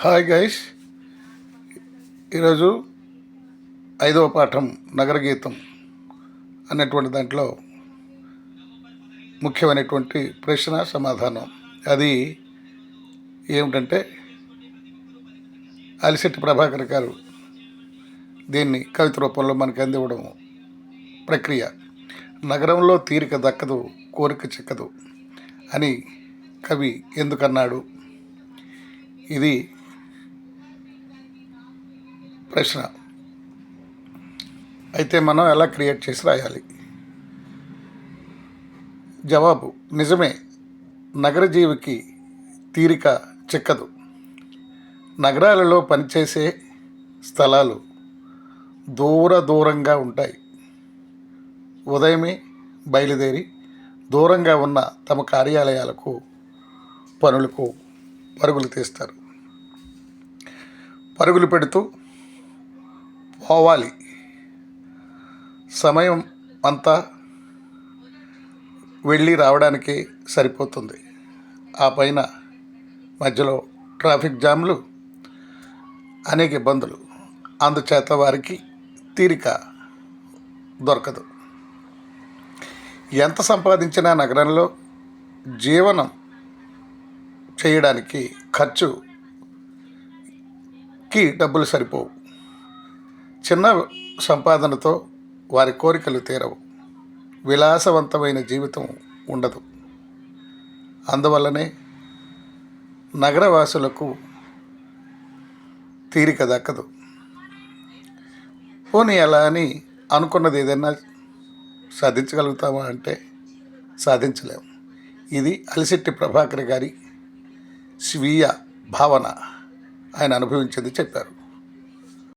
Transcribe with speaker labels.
Speaker 1: Hi guys. ఈరోజు ఐదవ పాఠం నగరగీతం అనేటువంటి దాంట్లో ముఖ్యమైనటువంటి ప్రశ్న సమాధానం. అది ఏమిటంటే అలిశెట్టి ప్రభాకర్ గారు దీన్ని కవిత రూపంలో మనకి అందివ్వడం ప్రక్రియ. నగరంలో తీరిక దక్కదు కోరిక చిక్కదు అని కవి ఎందుకన్నాడు? ఇది ప్రశ్న. అయితే మనం ఎలా క్రియేట్ చేసి రాయాలి? జవాబు నిజమే. నగర జీవికి తీరిక చిక్కదు. నగరాలలో పనిచేసే స్థలాలు దూర దూరంగా ఉంటాయి. ఉదయమే బయలుదేరి దూరంగా ఉన్న తమ కార్యాలయాలకు పనులకు పరుగులు తీస్తారు. పరుగులు పెడుతూ పోవాలి. సమయం అంతా వెళ్ళి రావడానికి సరిపోతుంది. ఆ పైన మధ్యలో ట్రాఫిక్ జామ్లు అనేక ఇబ్బందులు. అందుచేత వారికి తీరిక దొరకదు. ఎంత సంపాదించినా నగరంలో జీవనం చేయడానికి ఖర్చుకి డబ్బులు సరిపోవు. చిన్న సంపాదనతో వారి కోరికలు తీరవు. విలాసవంతమైన జీవితం ఉండదు. అందువల్లనే నగరవాసులకు తీరిక దక్కదు. పోనీ అలా అని అనుకున్నది ఏదైనా సాధించగలుగుతామా అంటే సాధించలేము ఇది అలిశెట్టి ప్రభాకర్ గారి స్వీయ భావన ఆయన అనుభవించింది చెప్పారు.